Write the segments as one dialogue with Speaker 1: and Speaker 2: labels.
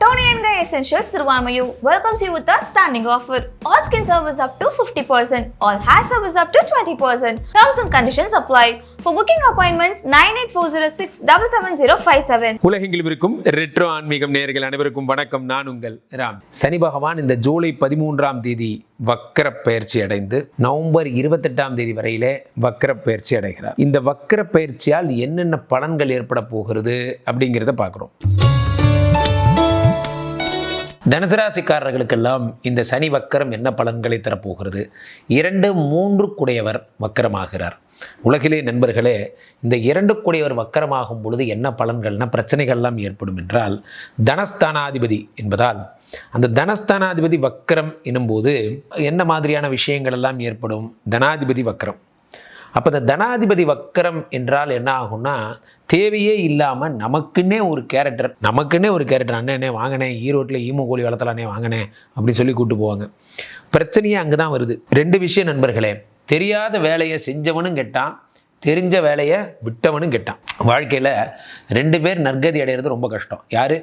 Speaker 1: Tony and Guy Essentials Sirvamayu welcomes you with a standing offer. All skin service up to 50%, all hair service up to 20%. Terms and conditions apply. For booking appointments, 98406 77057.
Speaker 2: உலகெங்கிலும் இருக்கும் retro ஆன்மீகம் நேர்கள் அனைவருக்கும் வணக்கம் நான் உங்கள் ராம் சனி பகவான் இந்த ஜூலை பதிமூன்றாம் தேதி வக்கர பயிற்சி அடைந்து நவம்பர் இருபத்தெட்டாம் தேதி வரையிலே வக்கர பயிற்சி அடைகிறார் இந்த வக்கர பயிற்சியால் என்னென்ன பலன்கள் ஏற்பட போகிறது அப்படிங்கிறத பார்க்குறோம் தனுசராசிக்காரர்களுக்கெல்லாம் இந்த சனி வக்கரம் என்ன பலன்களை தரப்போகிறது? இரண்டு மூன்று குடையவர் வக்கரமாகிறார். உலகிலே நண்பர்களே இந்த இரண்டு குடையவர் வக்கரமாகும் பொழுது என்ன பலன்கள்னா பிரச்சனைகள்லாம் ஏற்படும் என்றால் தனஸ்தானாதிபதி என்பதால் அந்த தனஸ்தானாதிபதி வக்கரம் எனும்போது என்ன மாதிரியான விஷயங்கள் எல்லாம் ஏற்படும்? தனாதிபதி வக்கரம். அப்போ இந்த தனாதிபதி வக்கரம் என்றால் என்ன ஆகும்னா தேவையே இல்லாமல் நமக்குன்னே ஒரு கேரக்டர் நமக்குன்னே ஒரு கேரக்டர் அண்ணனே வாங்கினேன் ஈரோட்டில் ஈமு கோழி வளர்த்தலானே வாங்கினேன் அப்படின்னு சொல்லி கூப்பிட்டு போவாங்க. பிரச்சனையே அங்கே தான் வருது. ரெண்டு விஷயம் நண்பர்களே தெரியாத வேலையை செஞ்சவனும் கெட்டான் தெரிஞ்ச வேலையை விட்டவனும் கெட்டான். வாழ்க்கையில் ரெண்டு பேர் நற்கதி அடைகிறது ரொம்ப கஷ்டம். யார்?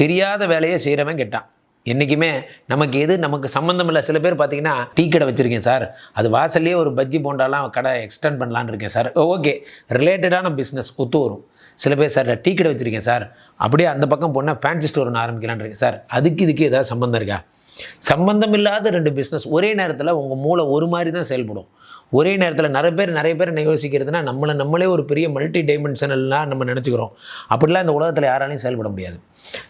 Speaker 2: தெரியாத வேலையை செய்கிறவன் கெட்டான். என்றைக்குமே நமக்கு எது நமக்கு சம்மந்தம் இல்லை சில பேர் பார்த்தீங்கன்னா டீ கடை வச்சுருக்கேன் சார். அது வாசல்லையே ஒரு பஜ்ஜி போண்டாலாம் கடை எக்ஸ்டெண்ட் பண்ணலான்னு இருக்கேன் சார். ஓகே ரிலேட்டடான பிஸ்னஸ் ஒத்து வரும். சில பேர் சார் டீ கடை வச்சுருக்கேன் சார். அப்படியே அந்த பக்கம் போனால் ஃபேன்சி ஸ்டோர் ஒன்று ஆரம்பிக்கலான்னு இருக்கேன் சார். அதுக்கு இதுக்கு ஏதாவது சம்மந்தம் இருக்கா? சம்பந்தம் இல்லாத ரெண்டு பிஸ்னஸ் ஒரே நேரத்தில் உங்கள் மூளை ஒரு மாதிரி தான் செயல்படும். ஒரே நேரத்தில் நிறைய பேர் நிறைய பேர் என்ன யோசிக்கிறதுனா நம்மளை நம்மளே ஒரு பெரிய மல்டி டைமென்ஷனல்லாம் நம்ம நினச்சிக்கிறோம். அப்படிலாம் இந்த உலகத்தில் யாராலையும் செயல்பட முடியாது.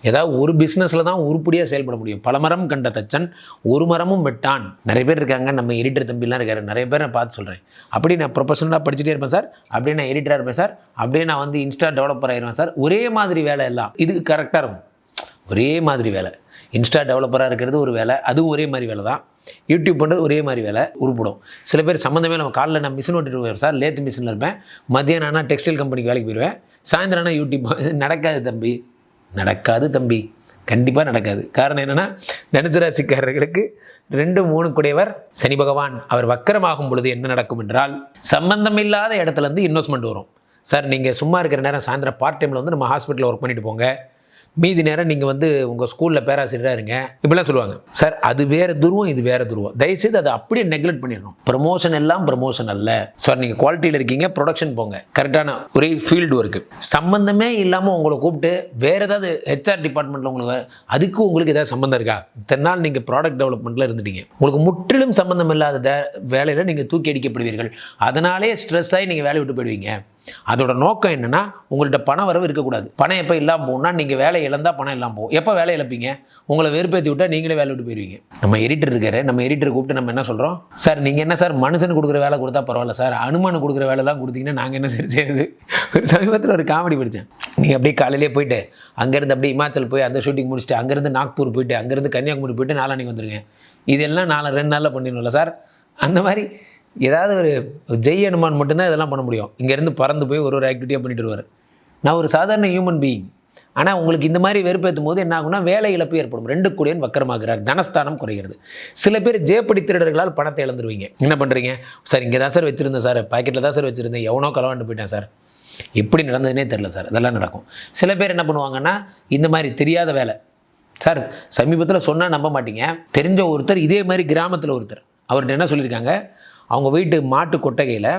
Speaker 2: ஏதாவது ஒரு பிஸ்னஸில் தான் உருப்படியாக செயல்பட முடியும். பல மரம் கண்ட தச்சன் ஒரு மரமும் வெட்டான். நிறைய பேர் இருக்காங்க நம்ம எடிட்டர் தம்பிலாம் இருக்காரு. நிறைய பேர் நான் பார்த்து சொல்கிறேன் அப்படி நான் ப்ரொஃபஷனலாக படிச்சுட்டே இருப்பேன் சார். அப்படியே நான் எடிட்டராக இருப்பேன் சார். அப்படியே நான் வந்து இன்ஸ்டா டெவலப்பர் ஆயிடுவேன் சார். ஒரே மாதிரி வேலை எல்லாம். இதுக்கு கரெக்டாக இருக்கும். ஒரே மாதிரி வேலை. இன்ஸ்டா டெவலப்பராக இருக்கிறது ஒரு வேலை. அதுவும் ஒரே மாதிரி வேலை தான். யூடியூப் பண்ணுறது ஒரே மாதிரி வேலை. உருப்படும். சில பேர் சம்மந்தமே நம்ம காலைல நான் மிஷின் ஓட்டிட்டு போவேன் சார். லேத்து மிஷினில் இருப்பேன். மத்தியானம் ஆனால் டெக்ஸ்டைல் கம்பெனிக்கு வேலைக்கு போயிடுவேன் சாயந்தரம் ஆனால் யூடியூப் நடக்காது தம்பி. நடக்காது தம்பி. கண்டிப்பாக நடக்காது. காரணம் என்னென்னா தனுசு ராசிக்காரர்களுக்கு ரெண்டு மூணு குடையவர் சனி பகவான். அவர் வக்கரமாகும் பொழுது என்ன நடக்கும் என்றால் சம்பந்தம் இல்லாத இடத்துலேருந்து இன்வெஸ்ட்மெண்ட் வரும். சார் நீங்கள் சும்மா இருக்கிற நேரம் சாயந்தரம் பார்ட் டைமில் வந்து நம்ம ஹாஸ்பிட்டலில் ஒர்க் பண்ணிட்டு போங்க. மீதி நேரம் நீங்கள் வந்து உங்கள் ஸ்கூலில் பேராசிரியராக இருங்க. இப்படிலாம் சொல்லுவாங்க. சார் அது வேறு துருவம் இது வேறு துருவம். தயவுசெய்து அதை அப்படியே நெக்லெக்ட் பண்ணிடணும். ப்ரமோஷன் எல்லாம் ப்ரமோஷன் அல்ல. சார் நீங்கள் குவாலிட்டியில் இருக்கீங்க ப்ரொடக்ஷன் போங்க. கரெக்டான ஒரே ஃபீல்டு ஒர்க்கு சம்மந்தமே இல்லாமல் உங்களை கூப்பிட்டு வேறு ஏதாவது ஹெச்ஆர் டிபார்ட்மெண்ட்டில் உங்களுக்கு அதுக்கு உங்களுக்கு ஏதாவது சம்மந்தம் இருக்கா? இத்தனை நாள் நீங்கள் ப்ராடக்ட் டெவலப்மெண்ட்டில் இருந்துட்டீங்க. உங்களுக்கு முற்றிலும் சம்மந்தம் இல்லாத த- வேலையில் நீங்கள் தூக்கி அடிக்கப்படுவீர்கள். அதனாலே ஸ்ட்ரெஸ் ஆகி நீங்கள் வேலையை விட்டு போயிடுவீங்க. அதோட நோக்கம் என்னென்னா உங்கள்கிட்ட பண வரவு இருக்கக்கூடாது. பணம் எப்போ இல்லாமல் போகணும்னா நீங்கள் வேலை இழந்தால் பணம் இல்லாமல் போகும். எப்போ வேலை இழப்பீங்க? உங்களை வெறுப்பேற்றி விட்டால் நீங்களே வேலை விட்டு போயிடுவீங்க நம்ம எடிட்டர் இருக்காரு. நம்ம எடிட்டர் கூப்பிட்டு நம்ம என்ன சொல்கிறோம் சார் நீங்கள் என்ன சார் மனுஷன் கொடுக்குற வேலை கொடுத்தா பரவாயில்ல சார். அனுமானம் கொடுக்குற வேலை தான் கொடுத்தீங்கன்னா நாங்கள் என்ன சரி செய்யுது ஒரு சமீபத்தில் ஒரு காமெடி படித்தேன் நீங்கள் அப்படியே காலையிலே போயிட்டு அங்கேருந்து அப்படியே இமாச்சல் போய் அந்த ஷூட்டிங் முடிச்சுட்டு அங்கேருந்து நாக்பூர் போயிட்டு அங்கேருந்து கன்னியாகுமரி போயிட்டு நாளானிக்கு வந்துருங்க இதெல்லாம் நாலு ரெண்டு நாளில் பண்ணிடணும்ல சார். அந்த மாதிரி ஏதாவது ஒரு ஜெய் அனுமான் மட்டும்தான் இதெல்லாம் பண்ண முடியும். இங்கேருந்து பறந்து போய் ஒரு ஒரு ஆக்டிவிட்டியாக பண்ணிட்டு வருவார். நான் ஒரு சாதாரண ஹியூமன் பீயிங் ஆனால் உங்களுக்கு இந்த மாதிரி வெறுப்பேற்றும் போது என்ன ஆகும்னா வேலை இழப்பு ஏற்படும். ரெண்டு கூடியன் வக்கரமாகிறார். தனஸ்தானம் குறைகிறது. சில பேர் ஜேப்படி திருடர்களால் பணத்தை இழந்துருவீங்க. என்ன பண்ணுறீங்க சார் இங்கே தான் சார் வச்சுருந்தேன் சார். பாக்கெட்டில் தான் சார் வச்சுருந்தேன். எவனோ கலவாண்டு போயிட்டேன் சார். எப்படி நடந்ததுனே தெரில சார். இதெல்லாம் நடக்கும். சில பேர் என்ன பண்ணுவாங்கன்னா இந்த மாதிரி தெரியாத வேலை. சார் சமீபத்தில் சொன்னால் நம்ப மாட்டீங்க. தெரிஞ்ச ஒருத்தர் இதே மாதிரி கிராமத்தில் ஒருத்தர். அவர்கிட்ட என்ன சொல்லியிருக்காங்க? அவங்க வீட்டு மாட்டு கொட்டகையில்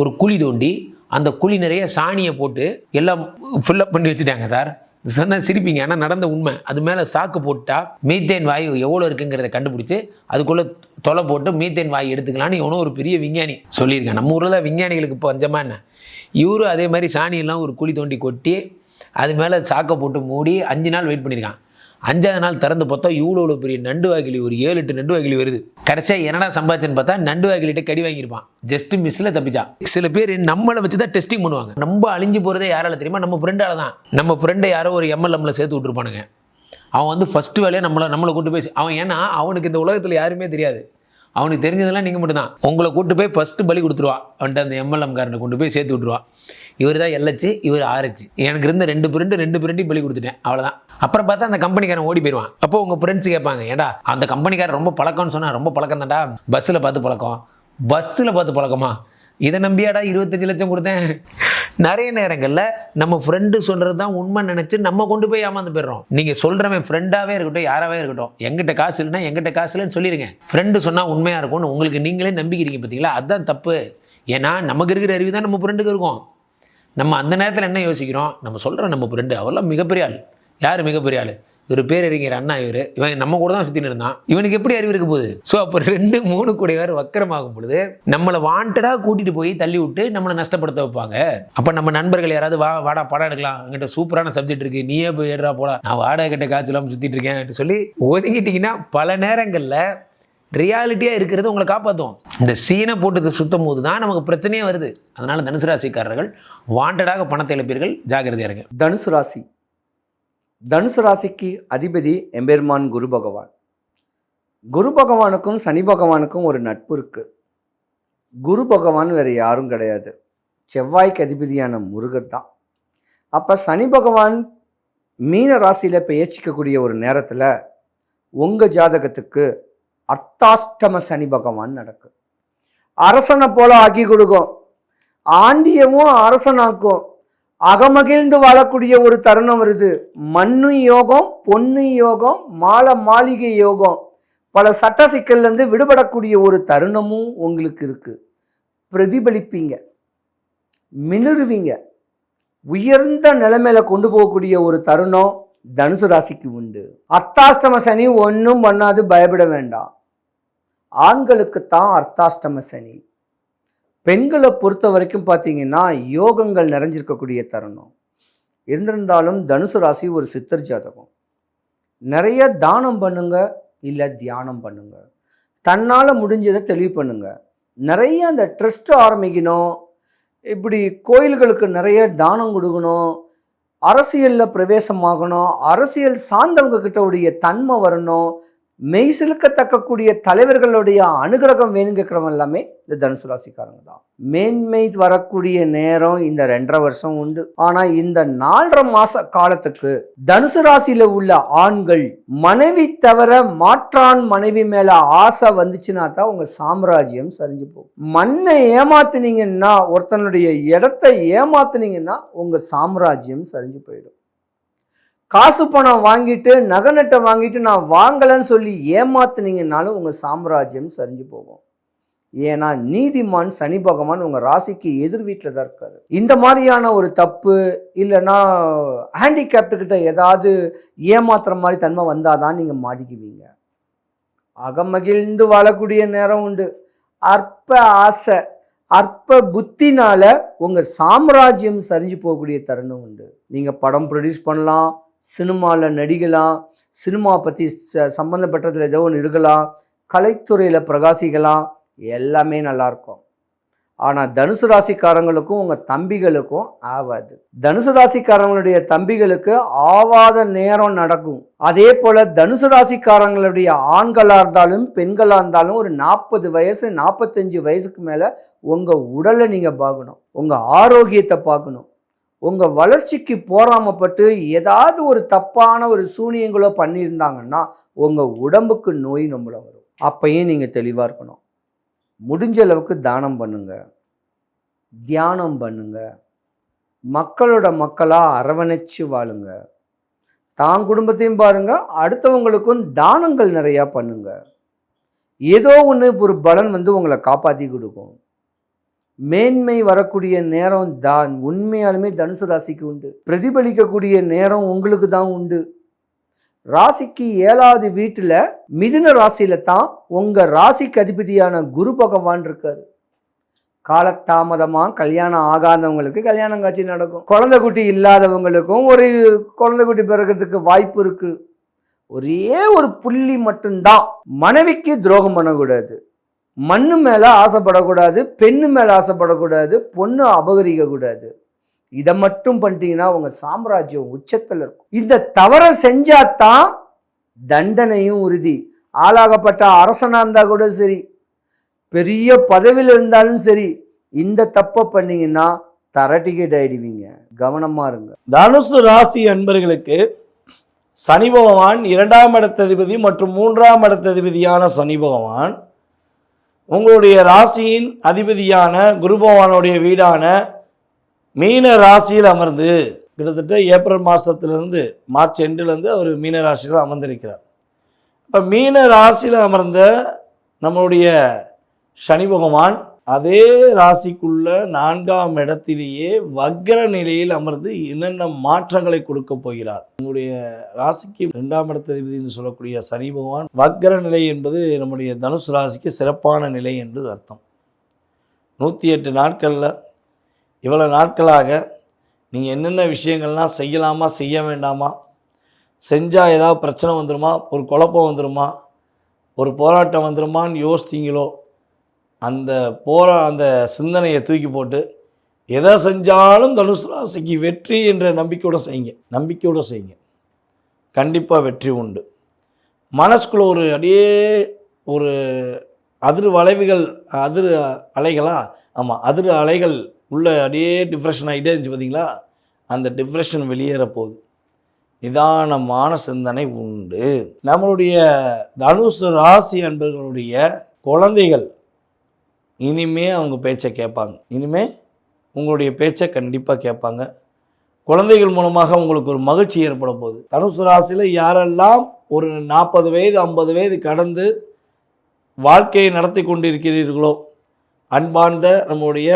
Speaker 2: ஒரு குழி தோண்டி அந்த குழி நிறைய சாணியை போட்டு எல்லாம் ஃபில்லப் பண்ணி வச்சுட்டாங்க சார். சொன்னால் சிரிப்பீங்க ஆனால் நடந்த உண்மை. அது மேலே சாக்கு போட்டால் மீத்தேன் வாயு எவ்வளோ இருக்குங்கிறத கண்டுபிடிச்சி அதுக்குள்ளே தொலை போட்டு மீத்தேன் வாயு எடுத்துக்கலான்னு இவனும் ஒரு பெரிய விஞ்ஞானி சொல்லியிருக்கேன். நம்ம ஊரில் தான் விஞ்ஞானிகளுக்கு இப்போ பஞ்சமா என்ன? இவரும் அதே மாதிரி சாணியெல்லாம் ஒரு குழி தோண்டி கொட்டி அது மேலே சாக்கை போட்டு மூடி அஞ்சு நாள் வெயிட் பண்ணியிருக்கான். அஞ்சாவது நாள் திறந்து பார்த்தா இவ்வளோ இவ்வளோ பெரிய நண்டு வாகிலி ஒரு ஏழு எட்டு நண்டு வாகிலி வருது. கடைசியாக என்னடா சம்பாதிச்சுன்னு பார்த்தா நண்டு வாகிலிட்ட கடி வாங்கியிருப்பான். ஜஸ்ட் மிஸ்ஸில் தப்பிச்சா. சில பேர் நம்மளை வச்சு தான் டெஸ்டிங் பண்ணுவாங்க. நம்ம அழிஞ்சு போகிறதே யாரால தெரியுமா? நம்ம ஃப்ரெண்டால தான். நம்ம ஃப்ரெண்டை யாரோ ஒரு எம்எல்எம்ல சேர்த்து விட்டுருப்பானுங்க. அவன் வந்து ஃபஸ்ட்டு வேலையை நம்மளை நம்மளை கூட்டு போய் அவன் ஏன்னா அவனுக்கு இந்த உலகத்தில் யாருமே தெரியாது. அவனுக்கு தெரிஞ்சதெல்லாம் நீங்கள் மட்டும்தான். உங்களை கூட்டு போய் ஃபஸ்ட்டு பலி கொடுத்துருவா. அவன்ட்டு அந்த எம்எல்எம் காரனை கொண்டு போய் சேர்த்து விட்ருவா இவர் தான் எல்லச்சு இவர் ஆர்ஹெச் எனக்கு இருந்த ரெண்டு பிரெண்டு ரெண்டு பிரெண்டையும் பலி கொடுத்துட்டேன். அவ்வளோதான் அப்புறம் பார்த்தா அந்த கம்பெனிக்காரன் ஓடி போயிடுவான். அப்போ உங்கள் ஃப்ரெண்ட்ஸ் கேட்பாங்க ஏடா அந்த கம்பெனிக்காரன் ரொம்ப பழக்கம்னு சொன்னால் ரொம்ப பழக்கம் தான்டா பஸ்ஸில் பார்த்து பழக்கம். பஸ்ஸில் பார்த்து பழக்கமா? இதை நம்பியாடா இருபத்தஞ்சு லட்சம் கொடுத்தேன். நிறைய நேரங்களில் நம்ம ஃப்ரெண்டு சொல்கிறது தான் உண்மை நினச்சி நம்ம கொண்டு போய் ஏமாந்து போயிடுறோம். நீங்கள் சொல்கிறவன் ஃப்ரெண்டாகவே இருக்கட்டும் யாராவே இருக்கட்டும் எங்கிட்ட காசு இல்லைன்னா எங்கிட்ட காசு இல்லைன்னு சொல்லிடுங்க ஃப்ரெண்டு சொன்னால் உண்மையாக இருக்கும்னு உங்களுக்கு நீங்களே நம்பிக்கிறீங்க பார்த்தீங்களா அதுதான் தப்பு. ஏன்னா நமக்கு இருக்கிற அறிவு தான் நம்ம ஃப்ரெண்டுக்கு இருக்கும். நம்ம அந்த நேரத்தில் என்ன யோசிக்கிறோம்? நம்ம சொல்கிறோம் நம்ம ஃப்ரெண்டு அவெல்லாம் மிகப்பெரிய ஆள். யார் மிகப்பெரிய ஆள்? இவர் பேரறிஞர் அண்ணா இவர். இவன் நம்ம கூட தான் சுற்றின்னு இருந்தான். இவனுக்கு எப்படி அறிவு இருக்க போகுது? ஸோ அப்போ ரெண்டு மூணு கூடியவர் வக்கரமாகும் பொழுது நம்மளை வாண்டடாக கூட்டிகிட்டு போய் தள்ளி விட்டு நம்மளை நஷ்டப்படுத்த வைப்பாங்க. அப்போ நம்ம நண்பர்கள் யாராவது வா வாடா படம் எடுக்கலாம். என்கிட்ட சூப்பரான சப்ஜெக்ட் இருக்குது நீயே போய் ஏறா போடா. நான் வாடகை கிட்ட காய்ச்சலாம சுற்றிட்டு இருக்கேன் சொல்லி ஒதுங்கிட்டிங்கன்னா பல நேரங்களில் ரியாலிட்டியாக இருக்கிறது உங்களை காப்பாற்றும் இந்த சீனை போட்டு சுத்தும் போது தான் நமக்கு பிரச்சனையே வருது. அதனால் தனுசு ராசிக்காரர்கள் வாண்டடாக பணத்தை இழப்பீர்கள். ஜாகிரதையாக இருங்க.
Speaker 3: தனுசு ராசி. தனுசு ராசிக்கு அதிபதி எம்பெருமான் குரு பகவான். குரு பகவானுக்கும் சனி பகவானுக்கும் ஒரு நட்பு இருக்குது குரு பகவான் வேறு யாரும் கிடையாது. செவ்வாய்க்கு அதிபதியான முருகர் தான். அப்போ சனி பகவான் மீன ராசியில் பெயர்ச்சிக்கக்கூடிய ஒரு நேரத்தில் உங்கள் ஜாதகத்துக்கு அர்த்தாஷ்டம சனி பகவான் நடக்கும். அரசனை போல ஆக்கி கொடுக்கும். ஆண்டியவும் அரசனாக்கும். அகமகிழ்ந்து வாழக்கூடிய ஒரு தருணம் வருது. மண்ணு யோகம் பொண்ணு யோகம் மாலை மாளிகை யோகம். பல சட்ட சிக்கல்லேருந்து விடுபடக்கூடிய ஒரு தருணமும் உங்களுக்கு இருக்குது பிரதிபலிப்பீங்க. மிளிருவீங்க உயர்ந்த நிலைமையில கொண்டு போகக்கூடிய ஒரு தருணம் தனுசு ராசிக்கு உண்டு. அர்த்தாஷ்டம சனி ஒன்றும் பண்ணாது பயப்பட வேண்டாம். ஆண்களுக்குத்தான் அர்த்தாஷ்டம சனி. பெண்களை பொறுத்த வரைக்கும் பார்த்தீங்கன்னா யோகங்கள் நிறைஞ்சிருக்கக்கூடிய தருணம். இருந்திருந்தாலும் தனுசு ராசி ஒரு சித்தர் ஜாதகம். நிறைய தானம் பண்ணுங்க இல்லை தியானம் பண்ணுங்க. தன்னால் முடிஞ்சதை தெளிவு பண்ணுங்க. நிறைய அந்த ட்ரஸ்ட் ஆரம்பிக்கணும். இப்படி கோயில்களுக்கு நிறைய தானம் கொடுக்கணும். அரசியலில் பிரவேசமாகணும் அரசியல் சார்ந்தவங்க கிட்ட உடைய தன்மை வரணும் மெய் சிலுக்கத்தக்கக்கூடிய தலைவர்களுடைய அனுகிரகம் வேணுங்கிறவங்க எல்லாமே இந்த தனுசு ராசிக்காரங்க தான். மேன்மை வரக்கூடிய நேரம் இந்த ரெண்டரை வருஷம் உண்டு. ஆனா இந்த நாலரை மாச காலத்துக்கு தனுசு ராசியில உள்ள ஆண்கள் மனைவி தவிர மாற்றான் மனைவி மேல ஆசை வந்துச்சுன்னா தான் உங்க சாம்ராஜ்யம் சரிஞ்சு போகும். மண்ணை ஏமாத்தினீங்கன்னா ஒருத்தனுடைய இடத்தை ஏமாத்தினீங்கன்னா உங்க சாம்ராஜ்யம் சரிஞ்சு போயிடும். காசு பணம் வாங்கிட்டு நகை நட்டை வாங்கிட்டு நான் வாங்கலைன்னு சொல்லி ஏமாத்துனீங்கன்னாலும் உங்கள் சாம்ராஜ்யம் சரிஞ்சு போகும். ஏன்னா நீதிமான் சனி பகவான் உங்கள் ராசிக்கு எதிர் வீட்டில் தான் இருக்காரு. இந்த மாதிரியான ஒரு தப்பு இல்லைன்னா ஹேண்டிகேப்டுக்கிட்ட ஏதாவது ஏமாத்துற மாதிரி தன்மை வந்தால் தான் நீங்கள் மாட்டிக்குவீங்க. அகமகிழ்ந்து வாழக்கூடிய நேரம் உண்டு. அற்ப ஆசை அற்ப புத்தினால உங்கள் சாம்ராஜ்யம் சரிஞ்சு போகக்கூடிய தருணம் உண்டு. நீங்கள் படம் ப்ரொடியூஸ் பண்ணலாம் சினிமாவில் நடிக்கலாம் சினிமா பற்றி ச சம்மந்தப்பட்டதில் ஏதோ ஒன்று இருக்கலாம் கலைத்துறையில் பிரகாசிக்கலாம் எல்லாமே நல்லாயிருக்கும் ஆனால் தனுசு ராசிக்காரங்களுக்கும் உங்கள் தம்பிகளுக்கும் ஆகாது தனுசு ராசிக்காரங்களுடைய தம்பிகளுக்கு ஆவாத நேரம் நடக்கும். அதே போல் தனுசு ராசிக்காரங்களுடைய ஆண்களாக இருந்தாலும் பெண்களாக இருந்தாலும் ஒரு நாற்பது வயசு நாற்பத்தஞ்சு வயசுக்கு மேலே உங்கள் உடலை நீங்கள் பார்க்கணும். உங்கள் ஆரோக்கியத்தை பார்க்கணும். உங்கள் வளர்ச்சிக்கு போராமப்பட்டு ஏதாவது ஒரு தப்பான ஒரு சூனியங்களோ பண்ணியிருந்தாங்கன்னா உங்கள் உடம்புக்கு நோய் நம்மள வரும். அப்பையும் நீங்கள் தெளிவாக இருக்கணும். முடிஞ்ச அளவுக்கு தானம் பண்ணுங்க. தியானம் பண்ணுங்க. மக்களோட மக்களாக அரவணைச்சு வாழுங்க. தான் குடும்பத்தையும் பாருங்க அடுத்தவங்களுக்கும் தானங்கள் நிறையா பண்ணுங்க. ஏதோ ஒன்று ஒரு பலன் வந்து உங்களை காப்பாற்றி கொடுக்கும். மேன்மை வரக்கூடிய நேரம் தான். உண்மையாலுமே தனுசு ராசிக்கு உண்டு. பிரதிபலிக்கக்கூடிய நேரம் உங்களுக்கு தான் உண்டு. ராசிக்கு ஏழாவது வீட்டில் மிதுன ராசியில தான் உங்கள் ராசிக்கு அதிபதியான குரு பகவான் இருக்கார். காலத்தாமதமாக கல்யாணம் ஆகாதவங்களுக்கு கல்யாணம் காட்சி நடக்கும். குழந்தை குட்டி இல்லாதவங்களுக்கும் ஒரு குழந்தை குட்டி பிறக்கிறதுக்கு வாய்ப்பு இருக்குது ஒரே ஒரு புள்ளி மட்டும்தான். மனைவிக்கு துரோகம் பண்ணக்கூடாது. மண்ணு மேலே ஆசைப்படக்கூடாது பெண்ணு மேலே ஆசைப்படக்கூடாது பொண்ணு அபகரிக்க கூடாது இதை மட்டும் பண்ணிட்டீங்கன்னா உங்க சாம்ராஜ்யம் உச்சத்தில் இருக்கும். இந்த தவறை செஞ்சாதான் தண்டனையும் உறுதி. ஆளாகப்பட்ட அரசனாக இருந்தால் கூட சரி பெரிய பதவியில் இருந்தாலும் சரி இந்த தப்பை பண்ணீங்கன்னா தர டிக்கெட் ஆயிடுவீங்க. கவனமாக இருங்க.
Speaker 4: தனுசு ராசி அன்பர்களுக்கு சனி பகவான் இரண்டாம் இடத்ததிபதி மற்றும் மூன்றாம் இடத்ததிபதியான சனி பகவான் உங்களுடைய ராசியின் அதிபதியான குருபவானுடைய வீடான மீன ராசியில் அமர்ந்து கிட்டத்தட்ட ஏப்ரல் மாதத்துலேருந்து மார்ச் எண்டுலேருந்து அவர் மீன ராசியில் அமர்ந்திருக்கிறார். இப்போ மீன ராசியில் அமர்ந்த நம்மளுடைய சனி பகவான் அதே ராசிக்குள்ள நான்காம் இடத்திலேயே வக்கர நிலையில் அமர்ந்து என்னென்ன மாற்றங்களை கொடுக்க போகிறார்? உங்களுடைய ராசிக்கு இரண்டாம் இடத்ததிபதினு சொல்லக்கூடிய சனி பகவான் வக்கர நிலை என்பது நம்முடைய தனுசு ராசிக்கு சிறப்பான நிலை என்று அர்த்தம். நூற்றி எட்டு நாட்களில் இவ்வளோ நாட்களாக நீங்கள் என்னென்ன விஷயங்கள்லாம் செய்யலாமா செய்ய வேண்டாமா செஞ்சால் ஏதாவது பிரச்சனை வந்துருமா ஒரு குழப்பம் வந்துருமா ஒரு போராட்டம் வந்துருமான்னு யோசித்தீங்களோ அந்த போரா அந்த சிந்தனையை தூக்கி போட்டு எதை செஞ்சாலும் தனுசு ராசிக்கு வெற்றி என்ற நம்பிக்கையோட செய்யுங்க. நம்பிக்கையோட செய்யுங்க. கண்டிப்பாக வெற்றி உண்டு. மனசுக்குள்ள ஒரு அப்படியே ஒரு அதிர் வளைவுகள் அதிர் அலைகளா? ஆமாம் அதிர் அலைகள் உள்ள அப்படியே டிப்ரெஷன் ஆகிட்டே இருந்துச்சு பார்த்தீங்களா அந்த டிப்ரெஷன் வெளியேற போகுது. நிதானமான சிந்தனை உண்டு. நம்மளுடைய தனுசு ராசி என்பவர்களுடைய குழந்தைகள் இனிமே அவங்க பேச்சை கேட்பாங்க. இனிமே உங்களுடைய பேச்சை கண்டிப்பாக கேட்பாங்க. குழந்தைகள் மூலமாக உங்களுக்கு ஒரு மகிழ்ச்சி ஏற்பட போகுது. தனுசு ராசியில் யாரெல்லாம் ஒரு நாற்பது வயது ஐம்பது வயது கடந்து வாழ்க்கையை நடத்தி கொண்டிருக்கிறீர்களோ அன்பார்ந்த நம்முடைய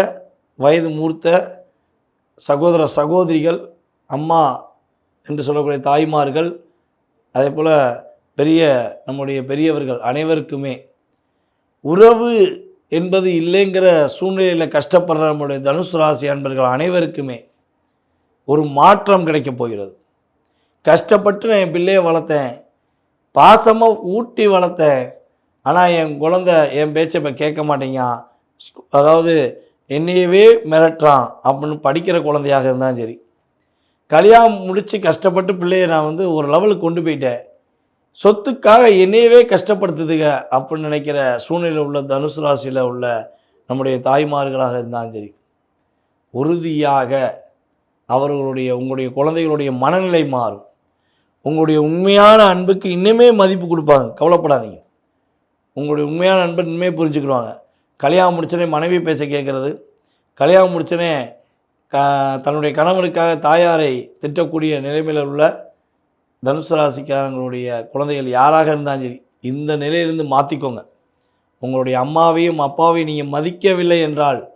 Speaker 4: வயது மூர்த்த சகோதர சகோதரிகள் அம்மா என்று சொல்லக்கூடிய தாய்மார்கள் அதே போல் பெரிய நம்முடைய பெரியவர்கள் அனைவருக்குமே உறவு என்பது இல்லைங்கிற சூழ்நிலையில் கஷ்டப்படுற நம்முடைய தனுசு ராசி அன்பர்கள் அனைவருக்குமே ஒரு மாற்றம் கிடைக்கப் போகிறது. கஷ்டப்பட்டு நான் என் பிள்ளையை வளர்த்தேன். பாசமாக ஊட்டி வளர்த்தேன். ஆனால் என் குழந்த என் பேச்சை இப்போ கேட்க மாட்டேங்கான் அதாவது என்னையவே மிரட்டுறான் அப்படின்னு படிக்கிற குழந்தையாக இருந்தாலும் சரி. கல்யாணம் முடித்து கஷ்டப்பட்டு பிள்ளைய நான் வந்து ஒரு லெவலுக்கு கொண்டு போயிட்டேன். சொத்துக்காக என்னையவே கஷ்டப்படுத்துதுங்க அப்படின்னு நினைக்கிற சூழ்நிலை உள்ள தனுசு ராசியில் உள்ள நம்முடைய தாய்மார்களாக இருந்தாலும் சரி உறுதியாக அவர்களுடைய உங்களுடைய குழந்தைகளுடைய மனநிலை மாறும். உங்களுடைய உண்மையான அன்புக்கு இன்னுமே மதிப்பு கொடுப்பாங்க. கவலைப்படாதீங்க. உங்களுடைய உண்மையான அன்பை இனிமே புரிஞ்சுக்கிடுவாங்க. கல்யாணம் முடிச்சனே மனைவி பேச்சை கேட்குறது கல்யாணம் முடிச்சனே க தன்னுடைய கணவனுக்காக தாயாரை திட்டக்கூடிய நிலைமையில் உள்ள தனுசு ராசிக்காரங்களுடைய குழந்தைகள் யாராக இருந்தாலும் சரி இந்த நிலையிலிருந்து மாற்றிக்கோங்க உங்களுடைய அம்மாவையும் அப்பாவையும் நீங்கள் மதிக்கவில்லை என்றால்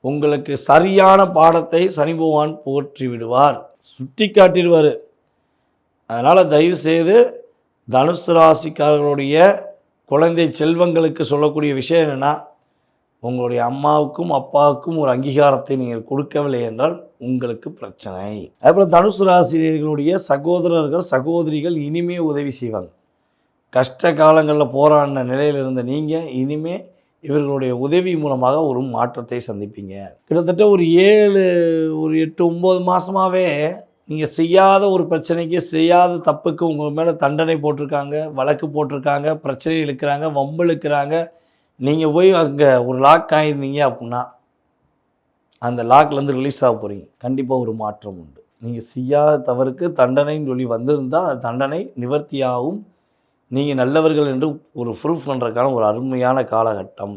Speaker 4: உங்களுக்கு சரியான பாடத்தை சனி பகவான் புகற்றி விடுவார். சுட்டி காட்டிடுவார் அதனால் தயவு செய்து தனுசு ராசிக்காரர்களுடைய குழந்தை செல்வங்களுக்கு சொல்லக்கூடிய விஷயம் என்னென்னா உங்களுடைய அம்மாவுக்கும் அப்பாவுக்கும் ஒரு அங்கீகாரத்தை நீங்கள் கொடுக்கவில்லை என்றால் உங்களுக்கு பிரச்சனை. அதேபோல் தனுசு ராசினியர்களுடைய சகோதரர்கள் சகோதரிகள் இனிமே உதவி செய்வாங்க. கஷ்ட காலங்களில் போராடின நிலையில் இருந்த நீங்கள் இனிமே இவர்களுடைய உதவி மூலமாக ஒரு மாற்றத்தை சந்திப்பீங்க. கிட்டத்தட்ட ஒரு ஏழு ஒரு எட்டு ஒம்பது மாதமாகவே நீங்கள் செய்யாத ஒரு பிரச்சனைக்கு செய்யாத தப்புக்கு உங்கள் மேலே தண்டனை போட்டிருக்காங்க வழக்கு போட்டிருக்காங்க பிரச்சனை இழுக்கிறாங்க வம்பு இழுக்கிறாங்க நீங்கள் போய் அங்கே ஒரு லாக் ஆயிருந்தீங்க அப்படின்னா அந்த லாக்லேருந்து ரிலீஸ் ஆக போகிறீங்க கண்டிப்பாக ஒரு மாற்றம் உண்டு. நீங்கள் செய்யாத தவறுக்கு தண்டனைன்னு சொல்லி வந்திருந்தால் அது தண்டனை நிவர்த்தியாகும். நீங்கள் நல்லவர்கள் என்று ஒரு ப்ரூஃப் பண்ணுறதுக்கான ஒரு அருமையான காலகட்டம்.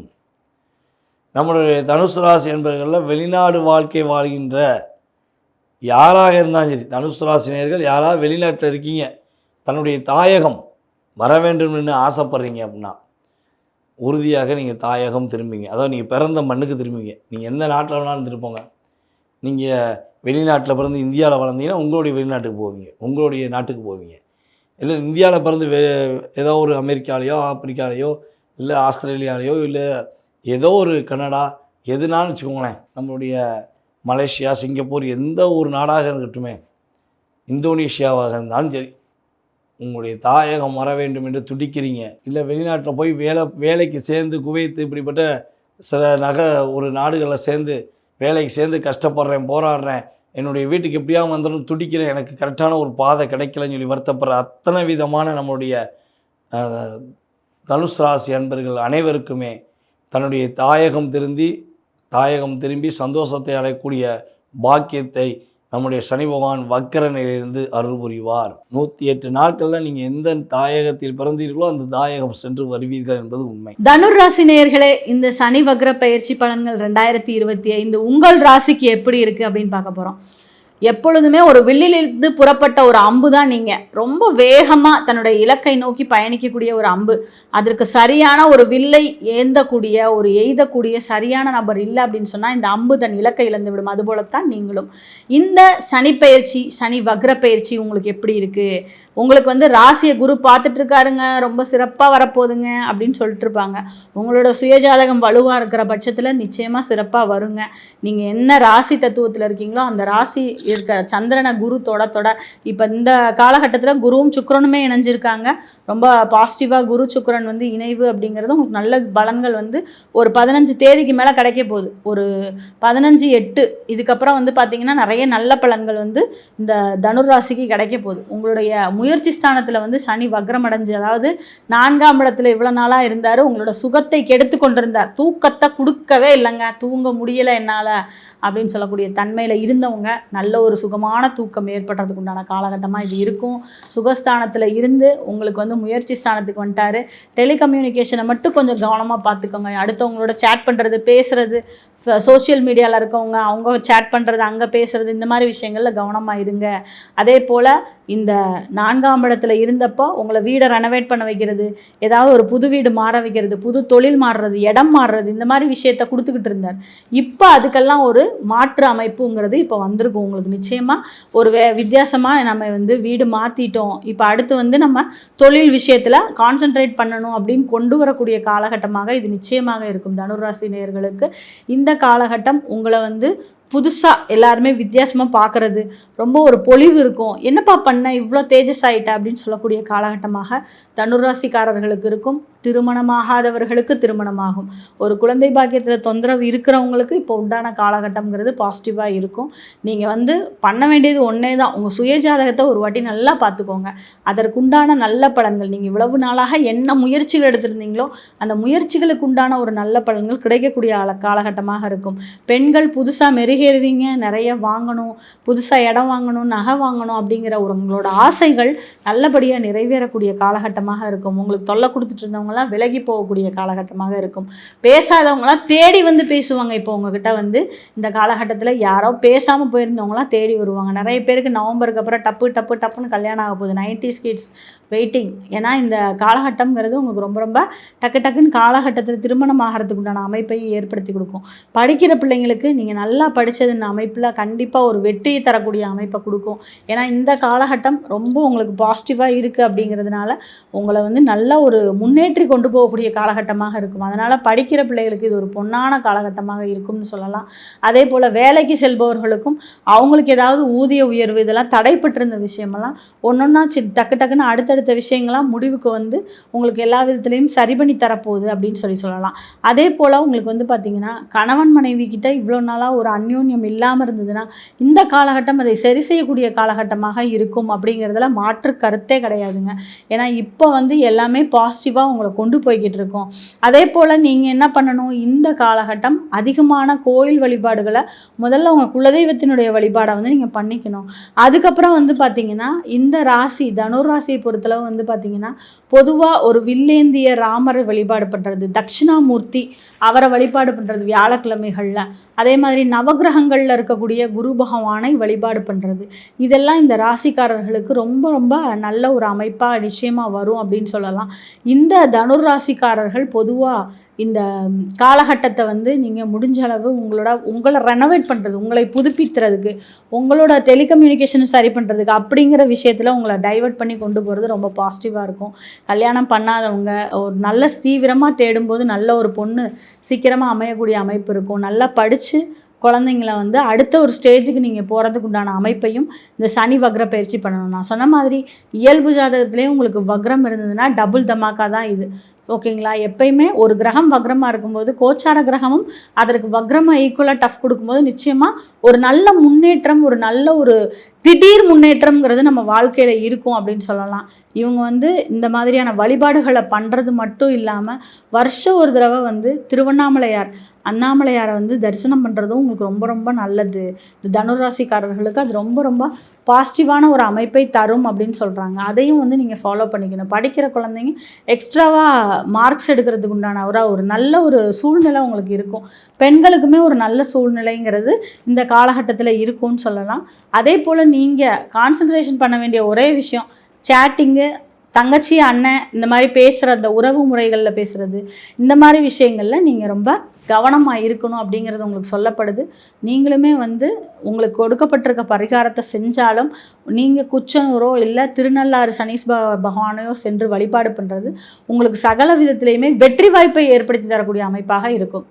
Speaker 4: நம்மளுடைய தனுசு ராசி என்பவர்களில் வெளிநாடு வாழ்க்கை வாழ்கின்ற யாராக இருந்தாலும் சரி தனுசு ராசினியர்கள் யாராவது வெளிநாட்டில் இருக்கீங்க தன்னுடைய தாயகம் வர வேண்டும் என்று ஆசைப்பட்றீங்க அப்படின்னா உறுதியாக நீங்கள் தாயகம் திரும்பிங்க அதாவது நீங்கள் பிறந்த மண்ணுக்கு திரும்பிங்க நீங்கள் எந்த நாட்டில் வேணாலும் திருப்போங்க நீங்கள் வெளிநாட்டில் பிறந்து இந்தியாவில் வளர்ந்தீங்கன்னா உங்களுடைய வெளிநாட்டுக்கு போவீங்க. உங்களுடைய நாட்டுக்கு போவீங்க. இல்லை இந்தியாவில் பிறந்து வே ஏதோ ஒரு அமெரிக்காலேயோ ஆப்பிரிக்காலேயோ இல்லை ஆஸ்திரேலியாலேயோ இல்லை ஏதோ ஒரு கனடா எதுனாலும் வச்சுக்கோங்களேன். நம்மளுடைய மலேசியா சிங்கப்பூர் எந்த ஒரு நாடாக இருக்கட்டுமே இந்தோனேஷியாவாக இருந்தாலும் சரி. உங்களுடைய தாயகம் வர வேண்டும் என்று துடிக்கிறீங்க. இல்லை வெளிநாட்டில் போய் வேலை வேலைக்கு சேர்ந்து குவைத்து இப்படிப்பட்ட சில நக ஒரு நாடுகளில் சேர்ந்து வேலைக்கு சேர்ந்து கஷ்டப்படுறேன் போராடுறேன் என்னுடைய வீட்டுக்கு எப்படியாவது வந்துடும் துடிக்கிறேன் எனக்கு கரெக்டான ஒரு பாதை கிடைக்கலன்னு சொல்லி வருத்தப்படுற அத்தனை விதமான நம்மளுடைய தனுஷ் ராசி அன்பர்கள் அனைவருக்குமே தன்னுடைய தாயகம் திருந்தி தாயகம் திரும்பி சந்தோஷத்தை அடையக்கூடிய பாக்கியத்தை நம்முடைய சனி பகவான் வக்கர நிலையிலிருந்து அருள் புரிவார். நூற்றி எட்டு நாட்களில் நீங்கள் எந்த தாயகத்தில் பிறந்தீர்களோ அந்த தாயகம் சென்று வருவீர்கள் என்பது உண்மை.
Speaker 5: தனுர் ராசி நேயர்களே இந்த சனி வக்ர பயிற்சி பலன்கள் ரெண்டாயிரத்தி இருபத்தி ஐந்து உங்கள் ராசிக்கு எப்படி இருக்கு அப்படின்னு பார்க்க போறோம். எப்பொழுதுமே ஒரு வில்லிலிருந்து புறப்பட்ட ஒரு அம்பு தான் நீங்கள் ரொம்ப வேகமாக தன்னுடைய இலக்கை நோக்கி பயணிக்கக்கூடிய ஒரு அம்பு. அதற்கு சரியான ஒரு வில்லை ஏந்தக்கூடிய ஒரு எய்தக்கூடிய சரியான நபர் இல்லை அப்படின்னு சொன்னால் இந்த அம்பு தன் இலக்கை இழந்து விடும். அதுபோலத்தான் நீங்களும். இந்த சனி பயிற்சி சனி வக்ர பயிற்சி உங்களுக்கு எப்படி இருக்குது உங்களுக்கு வந்து ராசியை குரு பார்த்துட்டு இருக்காருங்க ரொம்ப சிறப்பாக வரப்போகுதுங்க அப்படின்னு சொல்லிட்டு இருப்பாங்க உங்களோட சுயஜாதகம் வலுவாக இருக்கிற பட்சத்தில் நிச்சயமாக சிறப்பாக வருங்க. நீங்கள் என்ன ராசி தத்துவத்தில் இருக்கீங்களோ அந்த ராசி இருக்க. சந்திரனை குரு தொட தொட இப்போ இந்த காலகட்டத்தில் குருவும் சுக்கரனுமே இணைஞ்சிருக்காங்க. ரொம்ப பாசிட்டிவாக குரு சுக்கரன் வந்து இணைவு அப்படிங்கிறது உங்களுக்கு நல்ல பலன்கள் வந்து ஒரு பதினஞ்சு தேதிக்கு மேலே கிடைக்க போகுது. ஒரு பதினஞ்சு எட்டு இதுக்கப்புறம் வந்து பார்த்தீங்கன்னா நிறைய நல்ல பலன்கள் வந்து இந்த தனுராசிக்கு கிடைக்க போகுது. உங்களுடைய முயற்சி ஸ்தானத்தில் வந்து சனி வக்ரம் அடைஞ்சு அதாவது நான்காம் இடத்துல இவ்வளோ நாளாக இருந்தார் உங்களோட சுகத்தை கெடுத்து கொண்டிருந்தார். தூக்கத்தை கொடுக்கவே இல்லைங்க. தூங்க முடியலை என்னால் அப்படின்னு சொல்லக்கூடிய தன்மையில் இருந்தவங்க நல்ல ஒரு சுகமான தூக்கம் ஏற்படுறதுக்கு உண்டான காலகட்டமாக இது இருக்கும். சுகஸ்தானத்தில் இருந்து உங்களுக்கு வந்து முயற்சி ஸ்தானத்துக்கு வந்துட்டார். டெலிகம்யூனிகேஷனை மட்டும் கொஞ்சம் கவனமாக பார்த்துக்கோங்க. அடுத்தவங்களோட சேட் பண்ணுறது பேசுகிறது சோஷியல் மீடியாவில் இருக்கவங்க அவங்க சேட் பண்ணுறது அங்கே பேசுகிறது இந்த மாதிரி விஷயங்களில் கவனமாக இருங்க. அதே போல் இந்த நான்காம் இடத்துல இருந்தப்போ உங்களை வீடை ரெனோவேட் பண்ண வைக்கிறது ஏதாவது ஒரு புது வீடு மாற வைக்கிறது புது தொழில் மாறுறது இடம் மாறுறது இந்த மாதிரி விஷயத்த கொடுத்துக்கிட்டு இருந்தார். இப்போ அதுக்கெல்லாம் ஒரு மாற்று அமைப்புங்கிறது இப்போ வந்திருக்கும் உங்களுக்கு. நிச்சயமாக ஒரு வே வித்தியாசமாக நம்ம வந்து வீடு மாற்றிட்டோம் இப்போ அடுத்து வந்து நம்ம தொழில் விஷயத்தில் கான்சென்ட்ரேட் பண்ணணும் அப்படின்னு கொண்டு வரக்கூடிய காலகட்டமாக இது நிச்சயமாக இருக்கும். தனுராசி நேர்களுக்கு இந்த காலகட்டம் உங்களை வந்து புதுசாக எல்லாருமே வித்தியாசமாக பார்க்குறது ரொம்ப ஒரு பொலிவு இருக்கும். என்னப்பா பண்ண? இவ்வளோ தேஜஸ் ஆகிட்ட அப்படின்னு சொல்லக்கூடிய காலகட்டமாக தனுராசிக்காரர்களுக்கு இருக்கும். திருமணமாகாதவர்களுக்கு திருமணமாகும். ஒரு குழந்தை பாக்கியத்தில் தொந்தரவு இருக்கிறவங்களுக்கு இப்போ உண்டான காலகட்டங்கிறது பாசிட்டிவாக இருக்கும். நீங்கள் வந்து பண்ண வேண்டியது ஒன்றே தான் உங்கள் சுயஜாதகத்தை ஒரு வாட்டி நல்லா பார்த்துக்கோங்க அதற்குண்டான நல்ல பலன்கள் நீங்கள் இவ்வளவு நாளாக என்ன முயற்சிகள் எடுத்திருந்தீங்களோ அந்த முயற்சிகளுக்கு உண்டான ஒரு நல்ல பலன்கள் கிடைக்கக்கூடிய காலகட்டமாக இருக்கும். பெண்கள் புதுசாக மெருகேறுவீங்க நிறைய வாங்கணும் புதுசாக இடம் வாங்கணும் நகை வாங்கணும் அப்படிங்கிற ஒரு உங்களோட ஆசைகள் நல்லபடியாக நிறைவேறக்கூடிய காலகட்டமாக இருக்கும். உங்களுக்கு தொல்லை கொடுத்துட்டு இருந்தவங்களாம் விலகி போகக்கூடிய காலகட்டமாக இருக்கும். பேசாதவங்களாம் தேடி வந்து பேசுவாங்க. இப்போ உங்ககிட்ட வந்து இந்த காலகட்டத்தில் யாரோ பேசாமல் போயிருந்தவங்களாம் தேடி வருவாங்க. நிறைய பேருக்கு நவம்பருக்கு அப்புறம் டப்பு டப்பு டப்புன்னு கல்யாணம் ஆக போகுது. Ninety kids waiting. ஏன்னா இந்த காலகட்டம்ங்கிறது உங்களுக்கு ரொம்ப ரொம்ப டக்கு டக்குன்னு காலகட்டத்தில் திருமணம் ஆகிறதுக்கு உண்டான அமைப்பையும் ஏற்படுத்தி கொடுக்கும். படிக்கிற பிள்ளைங்களுக்கு நீங்கள் நல்லா படித்ததுன்னு அமைப்பில் கண்டிப்பாக ஒரு வெற்றியை தரக்கூடிய அமைப்பை கொடுக்கும். ஏன்னா இந்த காலகட்டம் ரொம்ப உங்களுக்கு பாசிட்டிவாக இருக்குது அப்படிங்கிறதுனால உங்களை வந்து நல்ல ஒரு முன்னேற்றி கொண்டு போகக்கூடிய காலகட்டமாக இருக்கும். அதனால் படிக்கிற பிள்ளைகளுக்கு இது ஒரு பொன்னான காலகட்டமாக இருக்கும்னு சொல்லலாம். அதே போல் வேலைக்கு செல்பவர்களுக்கும் அவங்களுக்கு ஏதாவது ஊதிய உயர்வு இதெல்லாம் தடைப்பட்டிருந்த விஷயமெல்லாம் ஒன்றொன்னா சி டக்கு டக்குன்னு அடுத்தடுத்த விஷயங்கள்லாம் முடிவுக்கு வந்து உங்களுக்கு எல்லா விதத்துலேயும் சரி பண்ணி தரப்போகுது அப்படின்னு சொல்லி சொல்லலாம். அதே போல் உங்களுக்கு வந்து பார்த்திங்கன்னா கணவன் மனைவி கிட்ட இவ்வளோ நாளாக ஒரு அந்யோன்யம் இல்லாமல் இருந்ததுன்னா இந்த காலகட்டம் அதை சரி செய்யக்கூடிய காலகட்டமாக இருக்கும் அப்படிங்கிறதுல மாற்று கருத்தே கிடையாதுங்க. ஏன்னா இப்போ வந்து எல்லாமே பாசிட்டிவாக உங்களை கொண்டு போய்கிட்டு இருக்கோம். அதே போல் நீங்கள் என்ன பண்ணணும்? இந்த காலகட்டம் அதிகமான கோயில் வழிபாடுகளை முதல்ல உங்கள் குலதெய்வத்தினுடைய வழிபாடை வந்து நீங்கள் பண்ணிக்கணும். அதுக்கப்புறம் வந்து பார்த்தீங்கன்னா இந்த ராசி தனுர் ராசியை பொறுத்தளவு வந்து பார்த்தீங்கன்னா பொதுவாக ஒரு வில்லேந்திய ராமரை வழிபாடு பண்ணுறது தட்சிணாமூர்த்தி அவரை வழிபாடு பண்ணுறது வியாழக்கிழமைகளில். அதே மாதிரி நவகிரகங்களில் இருக்கக்கூடிய குரு பகவானை வழிபாடு பண்ணுறது இதெல்லாம் இந்த ராசிக்காரர்களுக்கு ரொம்ப ரொம்ப நல்ல ஒரு அமைப்பாக நிச்சயமாக வரும் அப்படின்னு சொல்லலாம். இந்த தனுர் ராசிக்காரர்கள் பொதுவாக இந்த காலகட்டத்தை வந்து நீங்கள் முடிஞ்ச அளவு உங்களோட உங்களை ரெனோவேட் பண்ணுறது உங்களை புதுப்பித்துறதுக்கு உங்களோட டெலிகம்யூனிகேஷனை சரி பண்ணுறதுக்கு அப்படிங்கிற விஷயத்தில் உங்களை டைவர்ட் பண்ணி கொண்டு போகிறது ரொம்ப பாசிட்டிவாக இருக்கும். கல்யாணம் பண்ணாதவங்க ஒரு நல்ல தீவிரமாக தேடும்போது நல்ல ஒரு பொண்ணு சீக்கிரமாக அமையக்கூடிய அமைப்பு இருக்கும். நல்லா படித்து குழந்தைங்கள வந்து அடுத்த ஒரு ஸ்டேஜுக்கு நீங்கள் போகிறதுக்கு உண்டான அமைப்பையும் இந்த சனி வக்ர பயிற்சி பண்ணணும். நான் சொன்ன மாதிரி இயல்பு ஜாதகத்திலே உங்களுக்கு வக்ரம் இருந்ததுன்னா டபுள் தமாக்கா தான் இது. ஓகேங்களா? எப்பயுமே ஒரு கிரகம் வக்ரமாக இருக்கும்போது கோச்சார கிரகமும் அதற்கு வக்ரமாக ஈக்குவலாக டஃப் கொடுக்கும்போது நிச்சயமாக ஒரு நல்ல முன்னேற்றம் ஒரு நல்ல ஒரு திடீர் முன்னேற்றம்ங்கிறது நம்ம வாழ்க்கையில் இருக்கும் அப்படின்னு சொல்லலாம். இவங்க வந்து இந்த மாதிரியான வழிபாடுகளை பண்ணுறது மட்டும் இல்லாமல் வருஷம் ஒரு தடவை வந்து திருவண்ணாமலையார் அண்ணாமலையாரை வந்து தரிசனம் பண்ணுறதும் உங்களுக்கு ரொம்ப ரொம்ப நல்லது. இந்த தனுராசிக்காரர்களுக்கு அது ரொம்ப ரொம்ப பாசிட்டிவான ஒரு அமைப்பை தரும் அப்படின்னு சொல்கிறாங்க அதையும் வந்து நீங்கள் ஃபாலோ பண்ணிக்கணும். படிக்கிற குழந்தைங்க எக்ஸ்ட்ராவாக மார்க்ஸ் எடுக்கிறதுக்கு உண்டான ஒரு ஒரு நல்ல ஒரு சூழ்நிலை உங்களுக்கு இருக்கும். பெண்களுக்குமே ஒரு நல்ல சூழ்நிலைங்கிறது இந்த காலகட்டத்தில் இருக்கும்னு சொல்லலாம். அதே போல் நீங்கள் கான்சன்ட்ரேஷன் பண்ண வேண்டிய ஒரே விஷயம் சேட்டிங்கு தங்கச்சி அண்ணன் இந்த மாதிரி பேசுகிற அந்த உறவு முறைகளில் பேசுகிறது இந்த மாதிரி விஷயங்களில் நீங்கள் ரொம்ப கவனமாக இருக்கணும் அப்படிங்கிறது உங்களுக்கு சொல்லப்படுது. நீங்களுமே வந்து உங்களுக்கு கொடுக்கப்பட்டிருக்க பரிகாரத்தை செஞ்சாலும் நீங்கள் குச்சனூரோ இல்லை திருநள்ளாறு சனீஸ் ப பகவானையோ சென்று வழிபாடு பண்ணுறது உங்களுக்கு சகல விதத்திலையுமே வெற்றி வாய்ப்பை ஏற்படுத்தி தரக்கூடிய அமைப்பாக இருக்கும்.